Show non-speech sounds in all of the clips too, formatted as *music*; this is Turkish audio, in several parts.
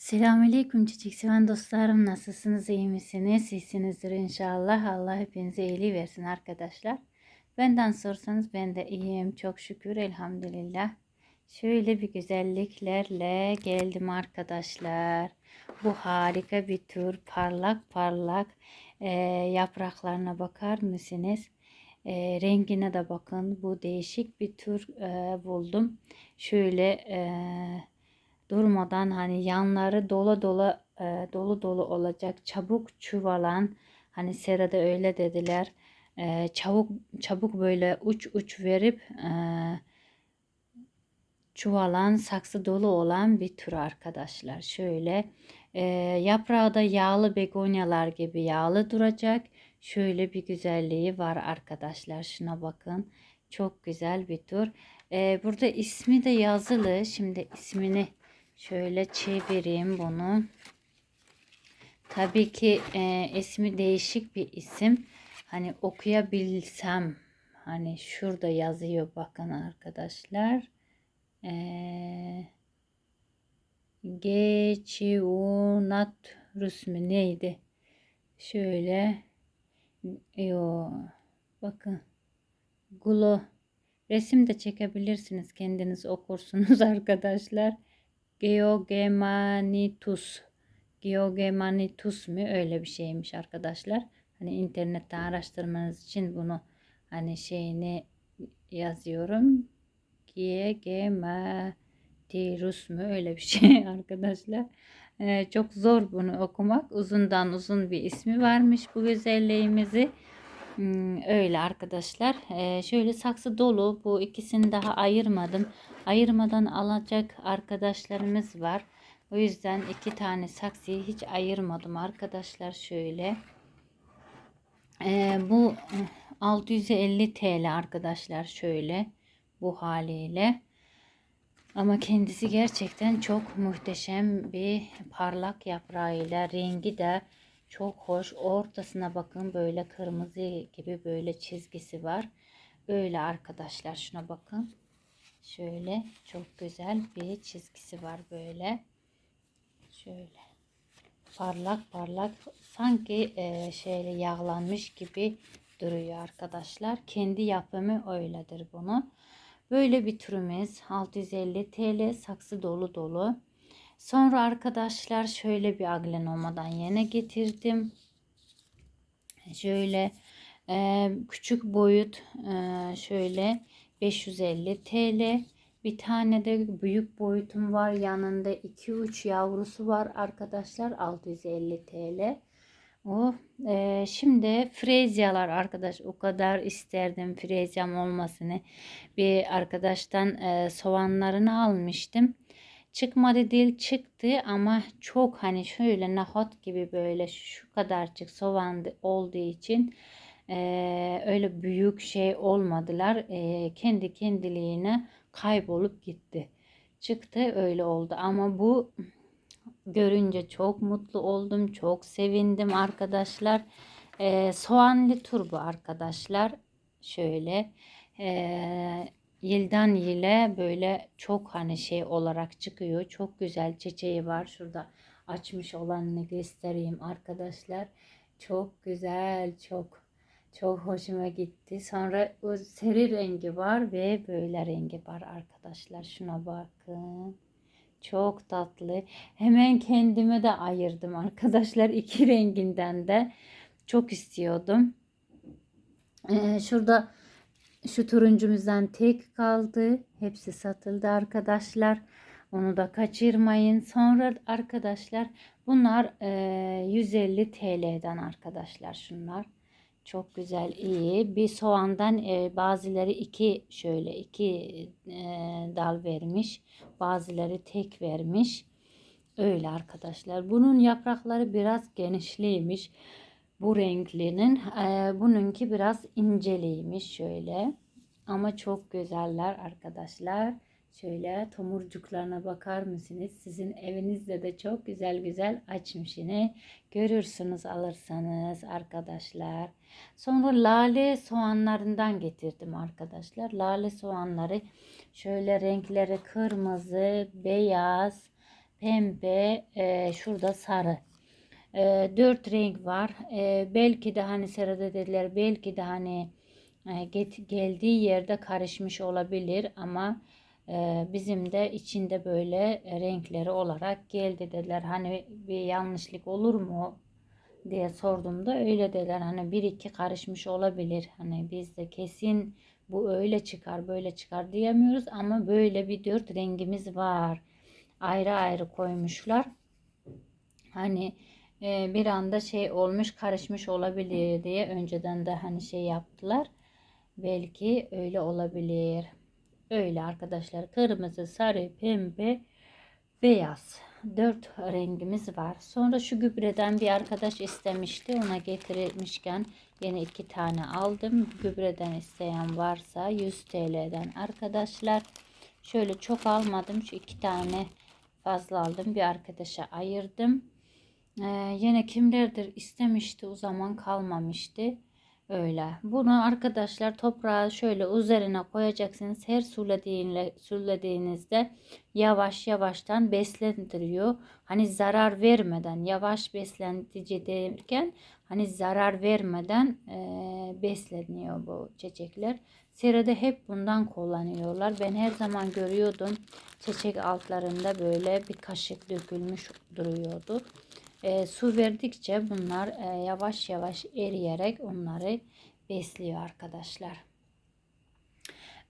Selamünaleyküm çiçek seven dostlarım. Nasılsınız? iyi misiniz? İyisinizdir inşallah. Allah hepinize iyiliği versin arkadaşlar. Benden sorsanız ben de iyiyim. Çok şükür elhamdülillah. Şöyle bir güzelliklerle geldim arkadaşlar. Bu harika bir tür parlak parlak e, yapraklarına bakar mısınız? E, rengine de bakın. Bu değişik bir tür e, buldum. Şöyle e, durmadan hani yanları dolu dolu e, dolu dolu olacak. Çabuk çuvalan hani serada öyle dediler. E, çabuk çabuk böyle uç uç verip e, çuvalan saksı dolu olan bir tür arkadaşlar. Şöyle e, yaprağı da yağlı begonyalar gibi yağlı duracak. Şöyle bir güzelliği var arkadaşlar. Şuna bakın. Çok güzel bir tür e, burada ismi de yazılı. Şimdi ismini Şöyle çevireyim bunu. Tabii ki e, ismi değişik bir isim. Hani okuyabilsem. Hani şurada yazıyor bakın arkadaşlar. E, Geçiunatrus mu neydi? Şöyle yo bakın Gulo resim de çekebilirsiniz kendiniz okursunuz *laughs* arkadaşlar. Geogemanitus. Geogemanitus mu? Öyle bir şeymiş arkadaşlar. Hani internette araştırmanız için bunu hani şeyini yazıyorum. Geogemanirus mu? Öyle bir *laughs* şey arkadaşlar. Ee, çok zor bunu okumak. Uzundan uzun bir ismi varmış bu güzelliğimizi. Hmm, öyle arkadaşlar. Ee, şöyle saksı dolu. Bu ikisini daha ayırmadım. Ayırmadan alacak arkadaşlarımız var. O yüzden iki tane saksıyı hiç ayırmadım arkadaşlar. Şöyle. Ee, bu 650 TL arkadaşlar. Şöyle. Bu haliyle. Ama kendisi gerçekten çok muhteşem bir parlak yaprağıyla rengi de çok hoş. Ortasına bakın böyle kırmızı gibi böyle çizgisi var. Böyle arkadaşlar şuna bakın. Şöyle çok güzel bir çizgisi var böyle. Şöyle parlak parlak sanki e, şeyle yağlanmış gibi duruyor arkadaşlar. Kendi yapımı öyledir bunu. Böyle bir türümüz 650 TL saksı dolu dolu. Sonra arkadaşlar şöyle bir aglenomadan yine getirdim. Şöyle e, küçük boyut e, şöyle 550 TL. Bir tane de büyük boyutum var. Yanında 2-3 yavrusu var arkadaşlar. 650 TL. O e, şimdi frezyalar arkadaş o kadar isterdim frezyam olmasını. Bir arkadaştan e, soğanlarını almıştım. Çıkmadı değil çıktı ama çok hani şöyle nahot gibi böyle şu kadarcık soğan olduğu için e, öyle büyük şey olmadılar. E, kendi kendiliğine kaybolup gitti. Çıktı öyle oldu ama bu görünce çok mutlu oldum. Çok sevindim arkadaşlar. E, soğanlı turbu arkadaşlar. Şöyle e, yıldan yıla böyle çok hani şey olarak çıkıyor. Çok güzel çiçeği var. Şurada açmış olanını göstereyim arkadaşlar. Çok güzel, çok çok hoşuma gitti. Sonra o seri rengi var ve böyle rengi var arkadaşlar. Şuna bakın. Çok tatlı. Hemen kendime de ayırdım arkadaşlar. *laughs* iki renginden de çok istiyordum. Ee, şurada şu turuncumuzdan tek kaldı. Hepsi satıldı arkadaşlar. Onu da kaçırmayın. Sonra arkadaşlar bunlar e, 150 TL'den arkadaşlar şunlar. Çok güzel iyi. Bir soğandan e, bazıları iki şöyle iki e, dal vermiş. Bazıları tek vermiş. Öyle arkadaşlar. Bunun yaprakları biraz genişliymiş. Bu renklinin. E, bununki biraz inceliymiş şöyle. Ama çok güzeller arkadaşlar. Şöyle tomurcuklarına bakar mısınız? Sizin evinizde de çok güzel güzel açmış yine. Görürsünüz alırsanız arkadaşlar. Sonra lale soğanlarından getirdim arkadaşlar. Lale soğanları şöyle renkleri kırmızı, beyaz, pembe, e, şurada sarı. E, dört renk var. E, belki de hani serada dediler belki de hani e, get, geldiği yerde karışmış olabilir ama e, bizim de içinde böyle renkleri olarak geldi dediler. Hani bir yanlışlık olur mu diye sorduğumda öyle dediler. Hani bir iki karışmış olabilir. Hani biz de kesin bu öyle çıkar böyle çıkar diyemiyoruz ama böyle bir dört rengimiz var. Ayrı ayrı koymuşlar. Hani e, bir anda şey olmuş karışmış olabilir diye önceden de hani şey yaptılar. Belki öyle olabilir. Öyle arkadaşlar. Kırmızı, sarı, pembe, beyaz. Dört rengimiz var. Sonra şu gübreden bir arkadaş istemişti. Ona getirmişken yine iki tane aldım. Gübreden isteyen varsa 100 TL'den arkadaşlar. Şöyle çok almadım. Şu iki tane fazla aldım. Bir arkadaşa ayırdım. Ee, yine kimlerdir istemişti o zaman kalmamıştı. Öyle. Bunu arkadaşlar toprağı şöyle üzerine koyacaksınız. Her sulediğinle, sulediğinizde yavaş yavaştan beslendiriyor. Hani zarar vermeden yavaş beslentici derken hani zarar vermeden e, besleniyor bu çiçekler. Serada hep bundan kullanıyorlar. Ben her zaman görüyordum çiçek altlarında böyle bir kaşık dökülmüş duruyordu e, su verdikçe bunlar e, yavaş yavaş eriyerek onları besliyor arkadaşlar.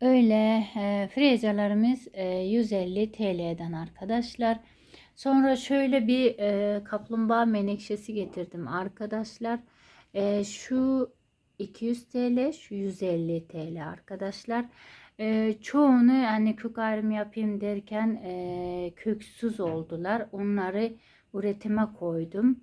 Öyle e, frezerlerimiz e, 150 TL'den arkadaşlar. Sonra şöyle bir e, kaplumbağa menekşesi getirdim arkadaşlar. E, şu 200 TL, şu 150 TL arkadaşlar. E, çoğunu yani kök ayrımı yapayım derken e, köksüz oldular. Onları üretime koydum.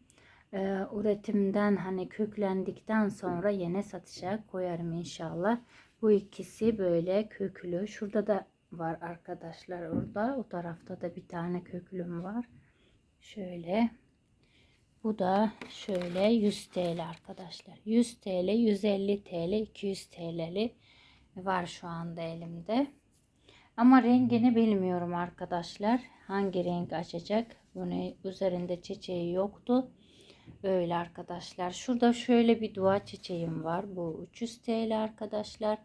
Ee, üretimden hani köklendikten sonra yine satışa koyarım inşallah. Bu ikisi böyle köklü. Şurada da var arkadaşlar orada. O tarafta da bir tane köklüm var. Şöyle. Bu da şöyle 100 TL arkadaşlar. 100 TL, 150 TL, 200 TL'li var şu anda elimde. Ama rengini bilmiyorum arkadaşlar. Hangi renk açacak? Bunu üzerinde çiçeği yoktu. Öyle arkadaşlar. Şurada şöyle bir dua çiçeğim var. Bu 300 TL arkadaşlar.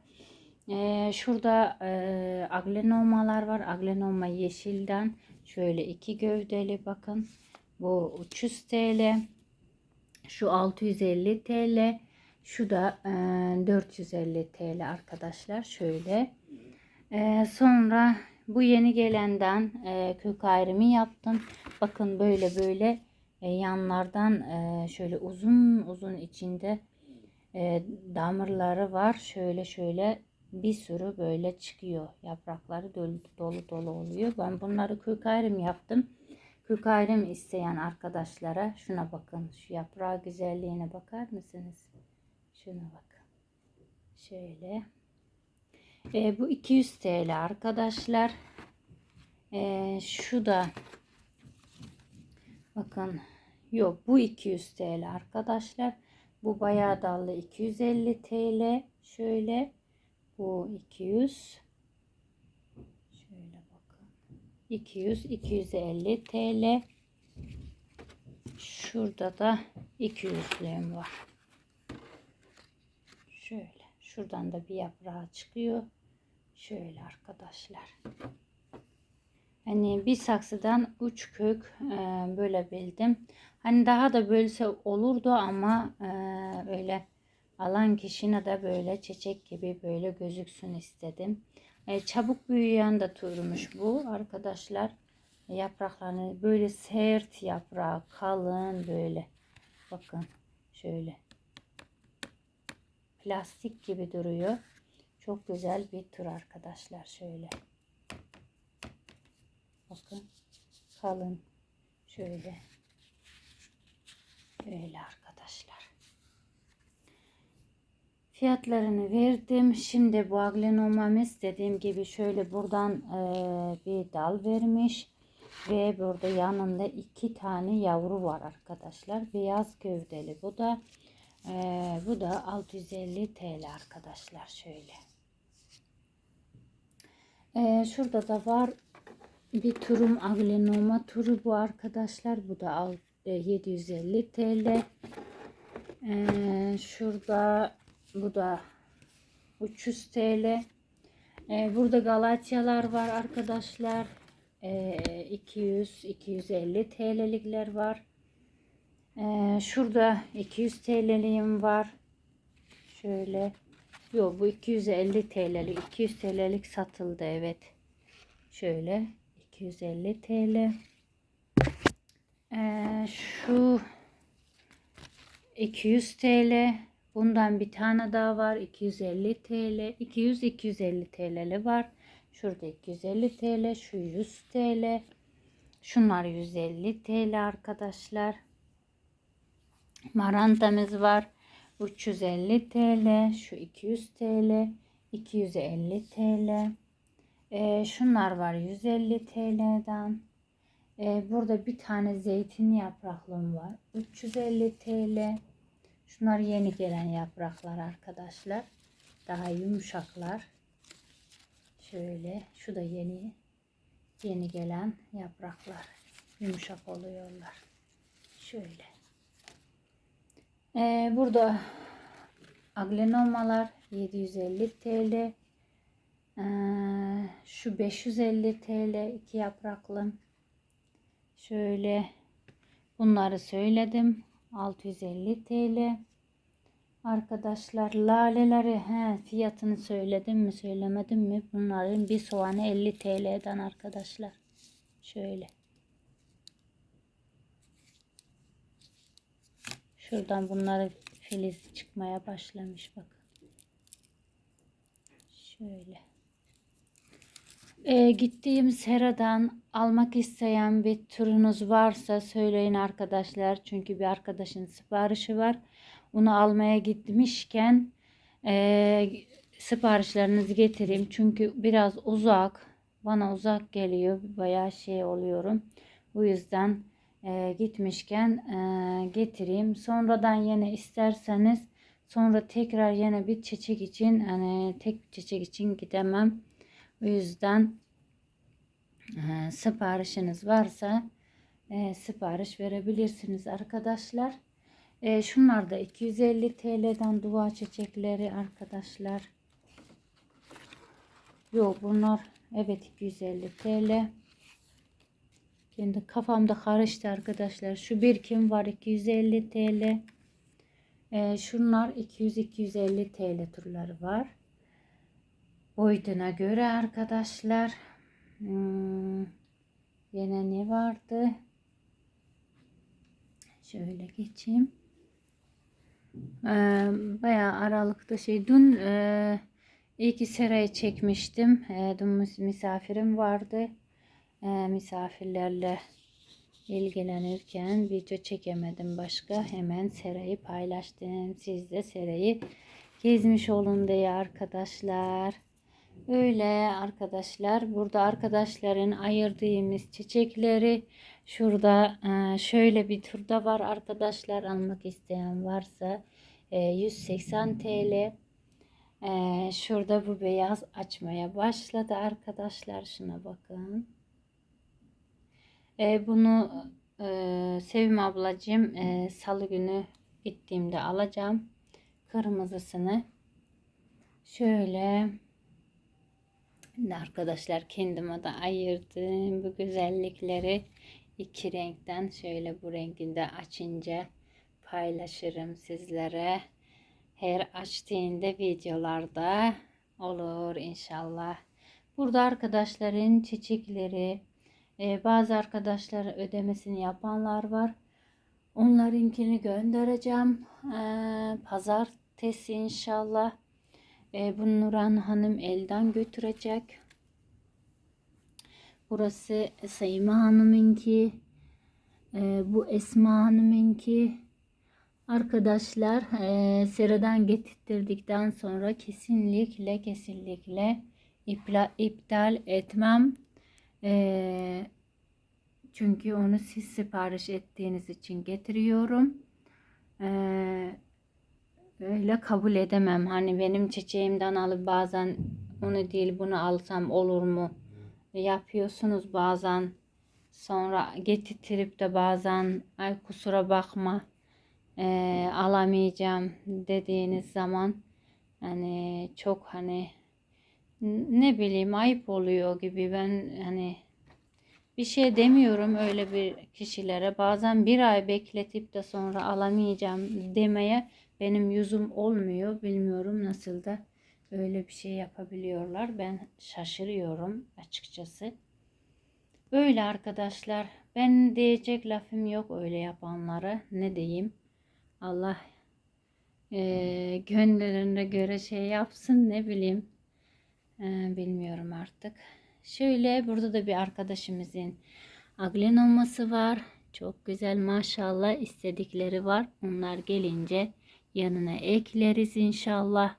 Ee, şurada e, aglenomalar var. Aglenoma yeşilden. Şöyle iki gövdeli bakın. Bu 300 TL. Şu 650 TL. Şu da e, 450 TL arkadaşlar. Şöyle. E, sonra bu yeni gelenden e, kök ayrımı yaptım. Bakın böyle böyle e, yanlardan e, şöyle uzun uzun içinde e, damarları var. Şöyle şöyle bir sürü böyle çıkıyor. Yaprakları dolu dolu, dolu oluyor. Ben bunları kök ayrım yaptım. Kök ayrım isteyen arkadaşlara şuna bakın. Şu yaprağı güzelliğine bakar mısınız? Şuna bakın. Şöyle. E, bu 200 TL arkadaşlar. E, şu da bakın yok bu 200 TL arkadaşlar. Bu bayağı dallı 250 TL. Şöyle bu 200 şöyle bakın 200 250 TL. Şurada da 200'lüğüm var. Şöyle. Şuradan da bir yaprağı çıkıyor. Şöyle arkadaşlar. Hani bir saksıdan uç kök e, böyle bildim. Hani daha da bölse olurdu ama e, öyle alan kişine de böyle çiçek gibi böyle gözüksün istedim. E, çabuk büyüyen de türmüş bu arkadaşlar. Yapraklarını böyle sert yaprağı kalın böyle. Bakın şöyle plastik gibi duruyor. Çok güzel bir tür arkadaşlar şöyle. Bakın kalın şöyle. Böyle arkadaşlar. Fiyatlarını verdim. Şimdi bu aglenomamız dediğim gibi şöyle buradan e, bir dal vermiş. Ve burada yanında iki tane yavru var arkadaşlar. Beyaz gövdeli. Bu da ee, bu da 650 TL arkadaşlar şöyle. Ee, şurada da var bir turum aglenoma turu bu arkadaşlar. Bu da al- e, 750 TL. Ee, şurada bu da 300 TL. Ee, burada Galatyalar var arkadaşlar. Ee, 200 250 TL'likler var. Ee, şurada 200 TL'liğim var. Şöyle. Yok bu 250 TL'lik. 200 TL'lik satıldı evet. Şöyle 250 TL. Ee, şu 200 TL. Bundan bir tane daha var. 250 TL. 200 250 TL'li var. Şurada 250 TL. Şu 100 TL. Şunlar 150 TL arkadaşlar. Marantamız var. 350 TL. Şu 200 TL. 250 TL. Ee, şunlar var 150 TL'den. Ee, burada bir tane zeytin yapraklım var. 350 TL. Şunlar yeni gelen yapraklar arkadaşlar. Daha yumuşaklar. Şöyle. Şu da yeni yeni gelen yapraklar. Yumuşak oluyorlar. Şöyle. Ee, burada aglenomalar 750 TL. Ee, şu 550 TL iki yapraklı. Şöyle bunları söyledim. 650 TL. Arkadaşlar laleleri he, fiyatını söyledim mi söylemedim mi? Bunların bir soğanı 50 TL'den arkadaşlar. Şöyle. Şuradan bunları filiz çıkmaya başlamış bakın. Şöyle. Ee, gittiğim seradan almak isteyen bir turunuz varsa söyleyin arkadaşlar. Çünkü bir arkadaşın siparişi var. Onu almaya gitmişken e, siparişlerinizi getireyim. Çünkü biraz uzak. Bana uzak geliyor. Bayağı şey oluyorum. Bu yüzden e, gitmişken e, getireyim. Sonradan yine isterseniz sonra tekrar yine bir çiçek için hani tek çiçek için gidemem. O yüzden e, siparişiniz varsa e, sipariş verebilirsiniz arkadaşlar. E, şunlar da 250 TL'den dua çiçekleri arkadaşlar. Yok bunlar evet 250 TL. Kendi kafamda karıştı arkadaşlar. Şu bir kim var 250 TL. E, şunlar 200-250 TL türleri var. Boyutuna göre arkadaşlar. Hmm, yine ne vardı? Şöyle geçeyim. Ee, bayağı aralıkta şey dün e, iki serayı çekmiştim. E, dün mis- misafirim vardı. E, misafirlerle ilgilenirken video çekemedim başka. Hemen serayı paylaştım. Siz de serayı gezmiş olun diye arkadaşlar. Öyle arkadaşlar. Burada arkadaşların ayırdığımız çiçekleri şurada e, şöyle bir turda var arkadaşlar. Almak isteyen varsa e, 180 TL. E, şurada bu beyaz açmaya başladı arkadaşlar. Şuna bakın. E, bunu e, Sevim ablacığım e, salı günü gittiğimde alacağım. Kırmızısını. Şöyle arkadaşlar kendime de ayırdım bu güzellikleri iki renkten şöyle bu renginde açınca paylaşırım sizlere. Her açtığında videolarda olur inşallah. Burada arkadaşların çiçekleri e, bazı arkadaşlar ödemesini yapanlar var. Onlarınkini göndereceğim. E, pazartesi inşallah. E, bu Nuran Hanım elden götürecek. Burası Sayma Hanım'ınki. E, bu Esma Hanım'ınki. Arkadaşlar e, seradan getirtirdikten sonra kesinlikle kesinlikle ipla, iptal etmem. E, çünkü onu siz sipariş ettiğiniz için getiriyorum. Eee öyle kabul edemem. Hani benim çiçeğimden alıp bazen onu değil bunu alsam olur mu yapıyorsunuz bazen sonra getirtirip de bazen ay kusura bakma eee, alamayacağım dediğiniz zaman hani çok hani ne bileyim ayıp oluyor gibi ben hani bir şey demiyorum öyle bir kişilere. Bazen bir ay bekletip de sonra alamayacağım demeye benim yüzüm olmuyor. Bilmiyorum nasıl da öyle bir şey yapabiliyorlar. Ben şaşırıyorum açıkçası. Öyle arkadaşlar. Ben diyecek lafım yok öyle yapanlara. Ne diyeyim? Allah eee gönüllerine göre şey yapsın ne bileyim. Eee, bilmiyorum artık. Şöyle burada da bir arkadaşımızın aglinoması var. Çok güzel maşallah istedikleri var. Onlar gelince yanına ekleriz inşallah.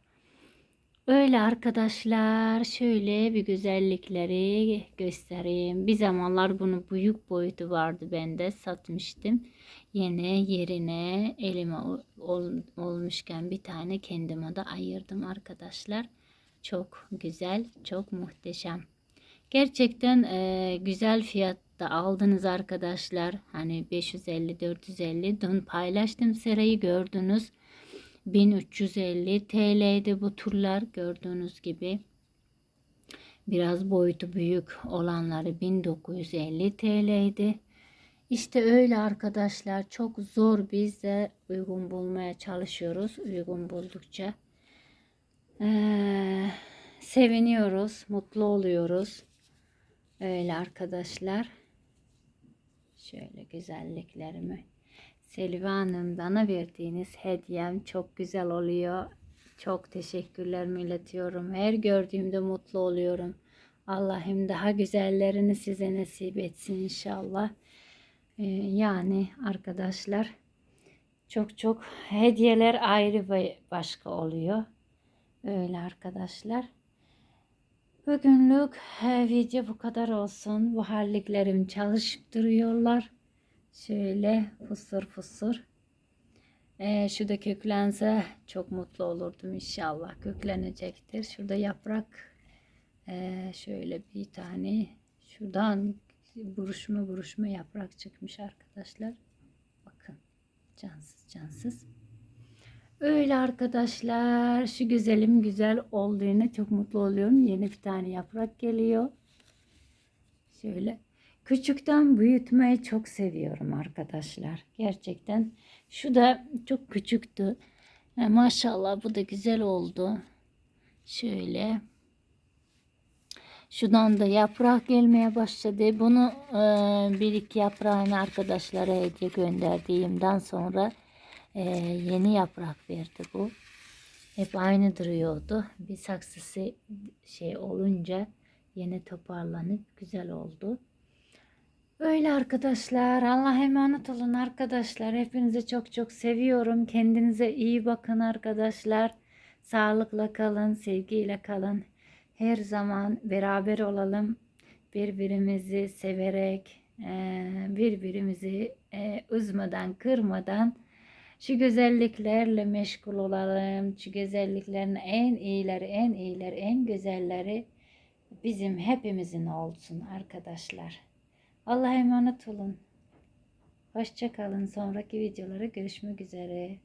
Öyle arkadaşlar şöyle bir güzellikleri göstereyim. Bir zamanlar bunu büyük boyutu vardı bende satmıştım. Yine yerine elime ol- olmuşken bir tane kendime de ayırdım arkadaşlar. Çok güzel, çok muhteşem. Gerçekten e, güzel fiyatta aldınız arkadaşlar. Hani 550-450 dün paylaştım serayı gördünüz. 1350 TL'ydi bu turlar gördüğünüz gibi. Biraz boyutu büyük olanları 1950 TL'ydi. İşte öyle arkadaşlar çok zor biz de uygun bulmaya çalışıyoruz. Uygun buldukça eee, seviniyoruz, mutlu oluyoruz. Öyle arkadaşlar. Şöyle güzelliklerimi. Selva Hanım bana verdiğiniz hediyem çok güzel oluyor. Çok teşekkürlerimi iletiyorum. Her gördüğümde mutlu oluyorum. Allah'ım daha güzellerini size nasip etsin inşallah. Ee, yani arkadaşlar çok çok hediyeler ayrı başka oluyor. Öyle arkadaşlar. Bugünlük video bu kadar olsun. Bu halliklerim çalışıp duruyorlar. Şöyle fısır fısır. Ee, şu köklense çok mutlu olurdum inşallah. Köklenecektir. Şurada yaprak ee, şöyle bir tane şuradan buruşma buruşma yaprak çıkmış arkadaşlar. Bakın cansız cansız. Öyle arkadaşlar. Şu güzelim güzel olduğuna çok mutlu oluyorum. Yeni bir tane yaprak geliyor. Şöyle küçükten büyütmeyi çok seviyorum arkadaşlar. Gerçekten şu da çok küçüktü. E, maşallah bu da güzel oldu. Şöyle Şuradan da yaprak gelmeye başladı. Bunu e, bir iki yaprağını arkadaşlara hediye gönderdiğimden sonra e, yeni yaprak verdi bu. Hep aynı duruyordu. Bir saksısı şey olunca yine toparlanıp güzel oldu. Öyle arkadaşlar. Allah emanet olun arkadaşlar. Hepinizi çok çok seviyorum. Kendinize iyi bakın arkadaşlar. Sağlıkla kalın, sevgiyle kalın. Her zaman beraber olalım. Birbirimizi severek, eee, birbirimizi eee, üzmeden, kırmadan şu güzelliklerle meşgul olalım. Şu güzelliklerin en iyileri, en iyileri, en güzelleri bizim hepimizin olsun arkadaşlar. Allah'a emanet olun. Hoşça kalın. Sonraki videolara görüşmek üzere.